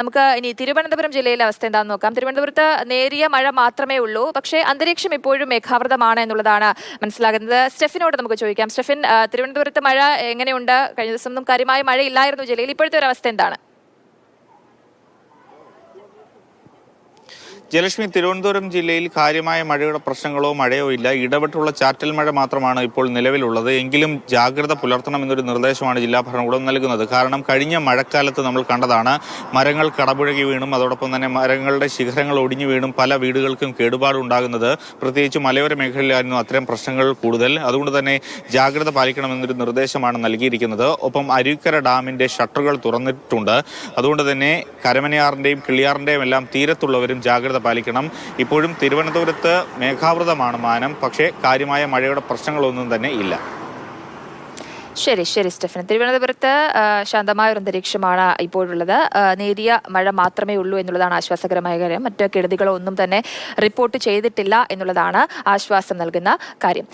നമുക്ക് ഇനി തിരുവനന്തപുരം ജില്ലയിലെ അവസ്ഥ എന്താണെന്ന് നോക്കാം. തിരുവനന്തപുരത്ത് നേരിയ മഴ മാത്രമേ ഉള്ളൂ. പക്ഷേ അന്തരീക്ഷം ഇപ്പോഴും മേഘാവൃതമാണ് എന്നുള്ളതാണ് മനസ്സിലാകുന്നത്. സ്റ്റെഫിനോട് നമുക്ക് ചോദിക്കാം. സ്റ്റെഫിൻ തിരുവനന്തപുരത്ത് മഴ എങ്ങനെയുണ്ട്? കഴിഞ്ഞ ദിവസം ഒന്നും കാര്യമായ മഴയില്ലായിരുന്നു ജില്ലയിൽ. ഇപ്പോഴത്തെ ഒരു അവസ്ഥ എന്താണ്? ജലക്ഷ്മി തിരുവനന്തപുരം ജില്ലയിൽ കാര്യമായ മഴയുടെ പ്രശ്നങ്ങളോ മഴയോ ഇല്ല. ഇടപെട്ടുള്ള ചാറ്റൽ മഴ മാത്രമാണ് ഇപ്പോൾ നിലവിലുള്ളത്. എങ്കിലും ജാഗ്രത പുലർത്തണം എന്നൊരു നിർദ്ദേശമാണ് ജില്ലാ ഭരണകൂടം നൽകുന്നത്. കാരണം കഴിഞ്ഞ മഴക്കാലത്ത് നമ്മൾ കണ്ടതാണ് മരങ്ങൾ കടപുഴകി വീണും അതോടൊപ്പം തന്നെ മരങ്ങളുടെ ശിഖരങ്ങൾ ഒടിഞ്ഞു വീണും പല വീടുകൾക്കും കേടുപാടുണ്ടാകുന്നത് പ്രത്യേകിച്ച് മലയോര മേഖലയിലായിരുന്നു അത്തരം പ്രശ്നങ്ങൾ കൂടുതൽ. അതുകൊണ്ട് തന്നെ ജാഗ്രത പാലിക്കണമെന്നൊരു നിർദ്ദേശമാണ് നൽകിയിരിക്കുന്നത്. ഒപ്പം അരുവിക്കര ഡാമിന്റെ ഷട്ടറുകൾ തുറന്നിട്ടുണ്ട്. അതുകൊണ്ട് തന്നെ കരമനയാറിന്റെയും കിളിയാറിന്റെയും എല്ലാം തീരത്തുള്ളവരും ജാഗ്രത പാലിക്കണം. ഇപ്പോഴും തിരുവനന്തപുരത്ത് മേഘാവൃതമാണ് മാനം. പക്ഷേ കാര്യമായ മഴയുടെ പ്രശ്നങ്ങളൊന്നും തന്നെ ഇല്ല. ശരി ശരി സ്റ്റെഫൻ. തിരുവനന്തപുരത്ത് ശാന്തമായ ഒരു അന്തരീക്ഷമാണ് ഇപ്പോഴുള്ളത്. നേരിയ മഴ മാത്രമേ ഉള്ളൂ എന്നുള്ളതാണ് ആശ്വാസകരമായ കാര്യം. മറ്റ് കെടുതികളോ ഒന്നും തന്നെ റിപ്പോർട്ട് ചെയ്തിട്ടില്ല എന്നുള്ളതാണ് ആശ്വാസം നൽകുന്ന കാര്യം.